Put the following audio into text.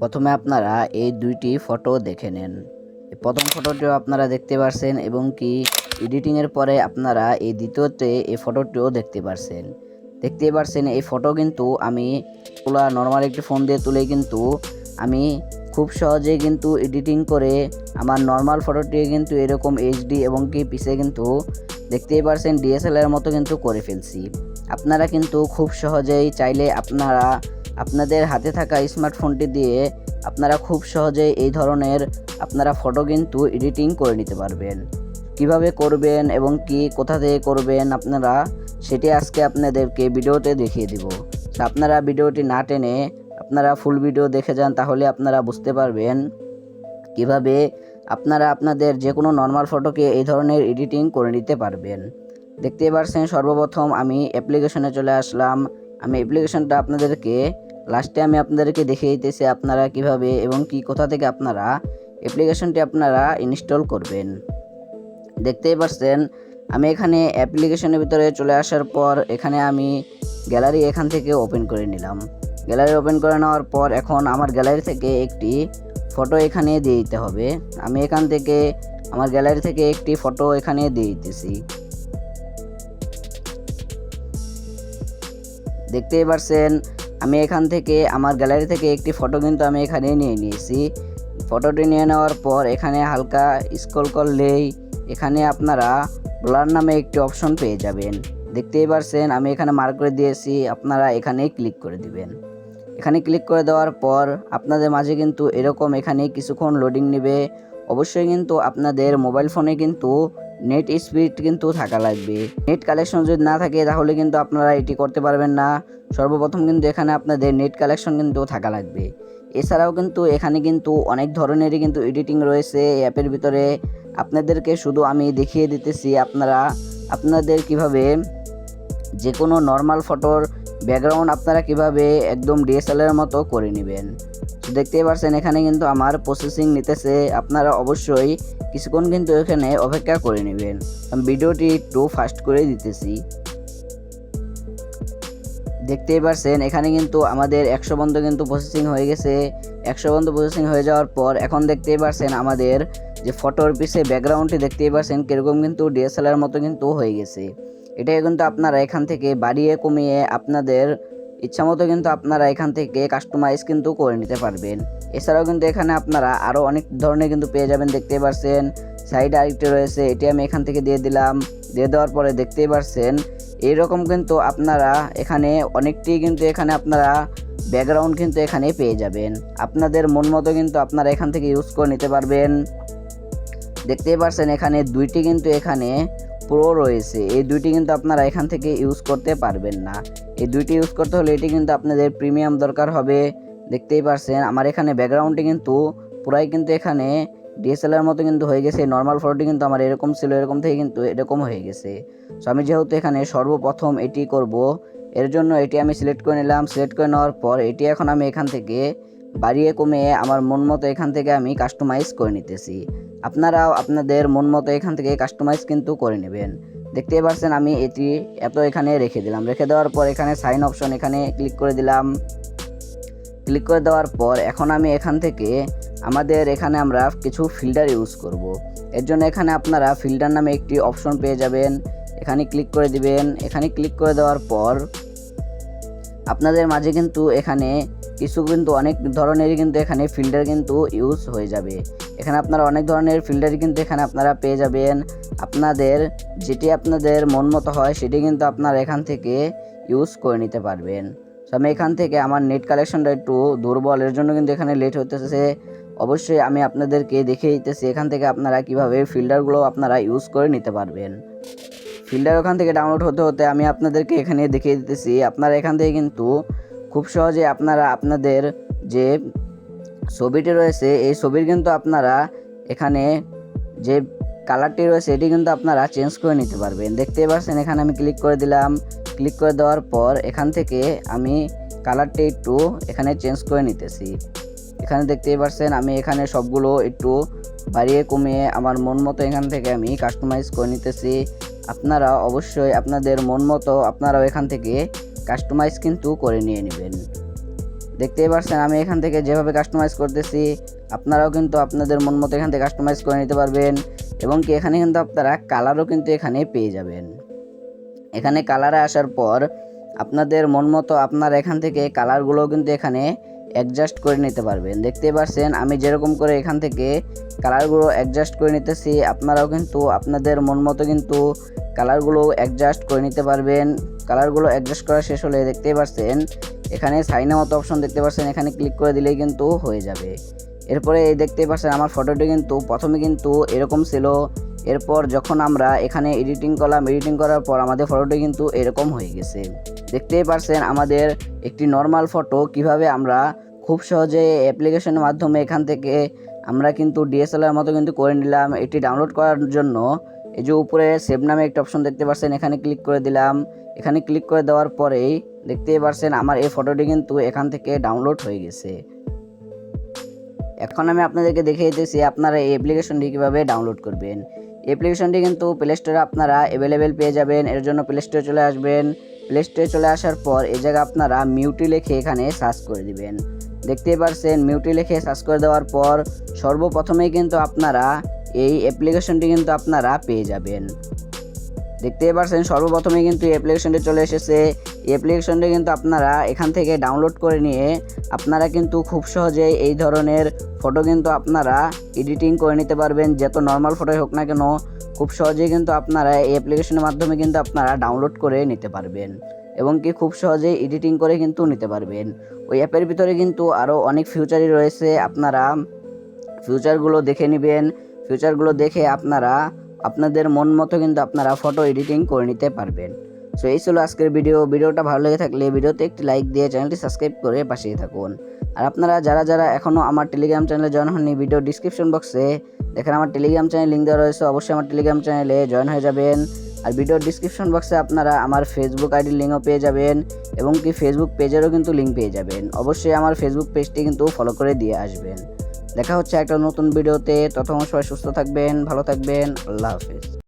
প্রথমে আপনারা এই দুইটি ফটো দেখে নেন। প্রথম ফটোটিও আপনারা দেখতে পারছেন এবং কি এডিটিংয়ের পরে আপনারা এই দ্বিতীয়তে এই ফটোটিও দেখতে পারছেন। দেখতেই পারছেন এই ফটো কিন্তু আমি তোলা নর্মাল একটি ফোন দিয়ে তুলে কিন্তু আমি খুব সহজেই কিন্তু এডিটিং করে আমার নর্মাল ফটোটি কিন্তু এরকম এইচডি এবং কি পিছে কিন্তু দেখতেই পারছেন ডিএসএলআর মতো কিন্তু করে ফেলছি। আপনারা কিন্তু খুব সহজেই চাইলে আপনারা আপনাদের হাতে থাকা স্মার্টফোনটি দিয়ে আপনারা খুব সহজেই এই ধরনের আপনারা ফটো কিন্তু এডিটিং করে নিতে পারবেন। কীভাবে করবেন এবং কি কোথা থেকে করবেন আপনারা, সেটি আজকে আপনাদেরকে ভিডিওতে দেখিয়ে দিব। আপনারা ভিডিওটি না টেনে আপনারা ফুল ভিডিও দেখে যান, তাহলে আপনারা বুঝতে পারবেন কীভাবে আপনারা আপনাদের যে কোনো নর্মাল ফটোকে এই ধরনের এডিটিং করে নিতে পারবেন। দেখতেই পারছেন, সর্বপ্রথম আমি অ্যাপ্লিকেশনে চলে আসলাম। আমি অ্যাপ্লিকেশনটা আপনাদেরকে লাস্টে আমি আপনাদেরকে দেখিয়ে দিতেছি আপনারা কীভাবে এবং কি কোথা থেকে আপনারা অ্যাপ্লিকেশনটি আপনারা ইনস্টল করবেন। দেখতেই পারছেন আমি এখানে অ্যাপ্লিকেশনের ভিতরে চলে আসার পর এখানে আমি গ্যালারি এখান থেকে ওপেন করে নিলাম। গ্যালারি ওপেন করে নেওয়ার পর এখন আমার গ্যালারি থেকে একটি ফটো এখানে দিয়ে দিতে হবে। আমি এখান থেকে আমার গ্যালারি থেকে একটি ফটো এখানে দিয়ে দিতেছি। দেখতেই পারছেন আমি এখান থেকে, আমার গ্যালারি থেকে একটি ফটো কিন্তু আমি এখানে নিয়ে নিয়েছি। ফটোটি নিয়ে নেওয়ার পর এখানে হালকা স্ক্রল করলেই এখানে আপনারা ব্লার নামে একটি অপশন পেয়ে যাবেন। দেখতেই পারছেন, আমি এখানে মার্ক করে দিয়েছি, আপনারা এখানে ক্লিক করে দিবেন। এখানে ক্লিক করে দেওয়ার পর আপনাদের মাঝে কিন্তু এরকম এখানে কিছুক্ষণ লোডিং নেবে। অবশ্যই কিন্তু আপনাদের মোবাইল ফোনে কিন্তু নেট স্পিড কিন্তু থাকা লাগবে। নেট কালেকশন যদি না থাকে, তাহলে কিন্তু আপনারা এটি করতে পারবেন না। সর্বপ্রথম কিন্তু এখানে আপনাদের নেট কালেকশন কিন্তু থাকা লাগবে। এছাড়াও কিন্তু এখানে কিন্তু অনেক ধরনেরই কিন্তু এডিটিং রয়েছে অ্যাপের ভিতরে। আপনাদেরকে শুধু আমি দেখিয়ে দিতেছি আপনারা, আপনাদের কীভাবে যে কোনো নর্মাল ফটোর ব্যাকগ্রাউন্ড আপনারা কীভাবে একদম ডিএসএলআর মতো করে নেবেন। তো দেখতেই পারছেন, এখানে কিন্তু আমার প্রসেসিং নিতেছে। আপনারা অবশ্যই কিছুক্ষণ কিন্তু এখানে অপেক্ষা করে নেবেন। ভিডিওটি একটু ফাস্ট করে দিতেছি। দেখতেই পারছেন, এখানে কিন্তু আমাদের একশো বন্ধ কিন্তু প্রসেসিং হয়ে গেছে। একশো বন্ধ প্রসেসিং হয়ে যাওয়ার পর এখন দেখতেই পারছেন আমাদের যে ফটোর পিছে ব্যাকগ্রাউন্ডটি দেখতেই পারছেন, কীরকম কিন্তু ডিএসএলআর মতো কিন্তু হয়ে গেছে। এটাই কিন্তু আপনারা এখান থেকে বাড়িয়ে কমিয়ে আপনাদের ইচ্ছা মতো কিন্তু আপনারা এখান থেকে কাস্টমাইজ কিন্তু করে নিতে পারবেন। এছাড়াও কিন্তু এখানে আপনারা আরও অনেক ধরনের কিন্তু পেয়ে যাবেন, দেখতেই পারছেন। সাইড আরেকটি রয়েছে, এটি আমি এখান থেকে দিয়ে দিলাম। দিয়ে দেওয়ার পরে দেখতেই পারছেন, এইরকম কিন্তু আপনারা এখানে অনেকটি কিন্তু এখানে আপনারা ব্যাকগ্রাউন্ড কিন্তু এখানে পেয়ে যাবেন। আপনাদের মন মতো কিন্তু আপনারা এখান থেকে ইউজ করে নিতে পারবেন। দেখতেই পারছেন, এখানে দুইটি কিন্তু এখানে প্রো রয়েছে। এই দুইটি কিন্তু আপনারা এখান থেকে ইউজ করতে পারবেন না। এই দুইটি ইউজ করতে হলে এটি কিন্তু আপনাদের প্রিমিয়াম দরকার হবে। দেখতেই পারছেন, আমার এখানে ব্যাকগ্রাউন্ডটি কিন্তু পুরাই কিন্তু এখানে ডিএসএলআর মতো কিন্তু হয়ে গেছে। নর্মাল ফটোটি কিন্তু আমার এরকম ছিল, এরকম থেকে কিন্তু এরকম হয়ে গেছে। সো আমি যেহেতু এখানে সর্বপ্রথম এটি করব, এর জন্য এটি আমি সিলেক্ট করে নিলাম। সিলেক্ট করে নেওয়ার পর এটি এখন আমি এখান থেকে বাড়িয়ে কমিয়ে আমার মন মতো এখান থেকে আমি কাস্টমাইজ করে নিতেছি। আপনারাও আপনাদের মন মতো এখান থেকে কাস্টমাইজ কিন্তু করে নেবেন। দেখতেই পারছেন, আমি এটি এত এখানে রেখে দিলাম। রেখে দেওয়ার পর এখানে সাইন অপশন এখানে ক্লিক করে দিলাম। ক্লিক করে দেওয়ার পর এখন আমি এখান থেকে আমাদের এখানে আমরা কিছু ফিল্টার ইউজ করব। এর জন্য এখানে আপনারা ফিল্টার নামে একটি অপশন পেয়ে যাবেন। এখানে ক্লিক করে দিবেন। এখানে ক্লিক করে দেওয়ার পর আপনাদের মাঝে কিন্তু এখানে কিছু কিন্তু অনেক ধরনেরই কিন্তু এখানে ফিল্টার কিন্তু ইউজ হয়ে যাবে। এখানে আপনারা অনেক ধরনের ফিল্টার কিন্তু এখানে আপনারা পেয়ে যাবেন। আপনাদের যেটি আপনাদের মন মতো হয়, সেটি কিন্তু আপনারা এখান থেকে ইউজ করে নিতে পারবেন। তো আমি এখান থেকে আমার নেট কালেকশনটা একটু দুর্বল, এর জন্য কিন্তু এখানে লেট হতেছে অবশ্যই আমি আপনাদেরকে দেখিয়ে দিতেছি এখান থেকে আপনারা কীভাবে ফিল্টারগুলো আপনারা ইউজ করে নিতে পারবেন। ফিল্টার ওখান থেকে ডাউনলোড হতে হতে আমি আপনাদেরকে এখানে দেখিয়ে দিতেছি। আপনারা এখান থেকে কিন্তু খুব সহজে আপনারা আপনাদের যে ছবিটি রয়েছে, এই ছবির কিন্তু আপনারা এখানে যে কালারটি রয়েছে, এটি কিন্তু আপনারা চেঞ্জ করে নিতে পারবেন। দেখতেই পাচ্ছেন, এখানে আমি ক্লিক করে দিলাম। ক্লিক করে দেওয়ার পর এখান থেকে আমি কালারটি একটু এখানে চেঞ্জ করে নিতেছি। এখানে দেখতেই পাচ্ছেন, আমি এখানে সবগুলো একটু বাড়িয়ে কমিয়ে আমার মন মতো এখান থেকে আমি কাস্টমাইজ করে নিতেছি। আপনারা অবশ্যই আপনাদের মন মতো আপনারাও এখান থেকে কাস্টমাইজ কিন্তু করে নিয়ে নেবেন। দেখতেই পারছেন, আমি এখান থেকে যেভাবে কাস্টমাইজ করতেছি, আপনারাও কিন্তু আপনাদের মন মতো এখান থেকে কাস্টমাইজ করে নিতে পারবেন এবং কি এখানে কিন্তু আপনারা কালারও কিন্তু এখানে পেয়ে যাবেন। এখানে কালারে আসার পর আপনাদের মন মতো আপনারা এখান থেকে কালারগুলোও কিন্তু এখানে অ্যাডজাস্ট করে নিতে পারবেন। দেখতেই পারছেন, আমি যেরকম করে এখান থেকে কালারগুলো অ্যাডজাস্ট করে নিতেছি, আপনারাও কিন্তু আপনাদের মন মতো কিন্তু কালারগুলো অ্যাডজাস্ট করে নিতে পারবেন। কালারগুলো অ্যাডজাস্ট করা শেষ হলে দেখতেই পারছেন এখানে সাইনের মতো অপশন দেখতে পাচ্ছেন, এখানে ক্লিক করে দিলেই কিন্তু হয়ে যাবে। এরপরে এই দেখতেই পাচ্ছেন, আমার ফটোটি কিন্তু প্রথমে কিন্তু এরকম ছিল। এরপর যখন আমরা এখানে এডিটিং করলাম এডিটিং করার পর আমাদের ফটোটি কিন্তু এরকম হয়ে গেছে। দেখতেই পারছেন আমাদের একটি নর্মাল ফটো কীভাবে আমরা খুব সহজে অ্যাপ্লিকেশনের মাধ্যমে এখান থেকে আমরা কিন্তু ডিএসএলআর মতো কিন্তু করে নিলাম। এটি ডাউনলোড করার জন্য এই যে উপরে সেভ নামে একটা অপশন দেখতে পাচ্ছেন এখানে ক্লিক করে দিলাম। এখানে ক্লিক করে দেওয়ার পরেই দেখতেই পারছেন আমার এই ফটোটি কিন্তু এখান থেকে ডাউনলোড হয়ে গেছে। এখন আমি আপনাদেরকে দেখিয়ে দিতেছি আপনারা এই অ্যাপ্লিকেশনটি কীভাবে ডাউনলোড করবেন। অ্যাপ্লিকেশনটি কিন্তু প্লে স্টোরে আপনারা অ্যাভেলেবেল পেয়ে যাবেন, এর জন্য প্লে স্টোরে চলে আসবেন। প্লে স্টোরে চলে আসার পর এই জায়গায় আপনারা মিউটি লিখে এখানে সার্চ করে দিবেন। দেখতেই পারছেন মিউটি লিখে সার্চ করে দেওয়ার পর সর্বপ্রথমেই কিন্তু আপনারা এই অ্যাপ্লিকেশনটি কিন্তু আপনারা পেয়ে যাবেন। দেখতেই পারছেন, সর্বপ্রথমে কিন্তু এই অ্যাপ্লিকেশনটি চলে এসেছে। এই অ্যাপ্লিকেশনটি কিন্তু আপনারা এখান থেকে ডাউনলোড করে নিয়ে আপনারা কিন্তু খুব সহজেই এই ধরনের ফটো কিন্তু আপনারা এডিটিং করে নিতে পারবেন। যত নর্মাল ফটোই হোক না কেন, খুব সহজেই কিন্তু আপনারা এই অ্যাপ্লিকেশনের মাধ্যমে কিন্তু আপনারা ডাউনলোড করে নিতে পারবেন এবং কি খুব সহজেই এডিটিং করে কিন্তু নিতে পারবেন। ওই অ্যাপের ভিতরে কিন্তু আরও অনেক ফিউচারই রয়েছে। আপনারা ফিউচারগুলো দেখে নেবেন। ফিউচারগুলো দেখে আপনারা, আপনাদের মন মতো কিন্তু আপনারা ফটো এডিটিং করে নিতে পারবেন। সো এই ছিল আজকের ভিডিও ভিডিওটা ভালো লেগে থাকলে ভিডিওতে একটি লাইক দিয়ে চ্যানেলটি সাবস্ক্রাইব করে পাশেই থাকুন। আর আপনারা যারা যারা এখনও আমার টেলিগ্রাম চ্যানেলে জয়েন হননি ভিডিও ডিসক্রিপশন বক্সে দেখেন আমার টেলিগ্রাম চ্যানেল লিঙ্ক দেওয়া রয়েছে, অবশ্যই আমার টেলিগ্রাম চ্যানেলে জয়েন হয়ে যাবেন। আর ভিডিওর ডিসক্রিপশন বক্সে আপনারা আমার ফেসবুক আইডির লিঙ্কও পেয়ে যাবেন এবং কি ফেসবুক পেজেরও কিন্তু লিঙ্ক পেয়ে যাবেন। অবশ্যই আমার ফেসবুক পেজটি কিন্তু ফলো করে দিয়ে আসবেন। দেখা হচ্ছে একটা নতুন ভিডিওতে। ততক্ষণ সবাই সুস্থ থাকবেন ভালো থাকবেন। আল্লাহ হাফেজ।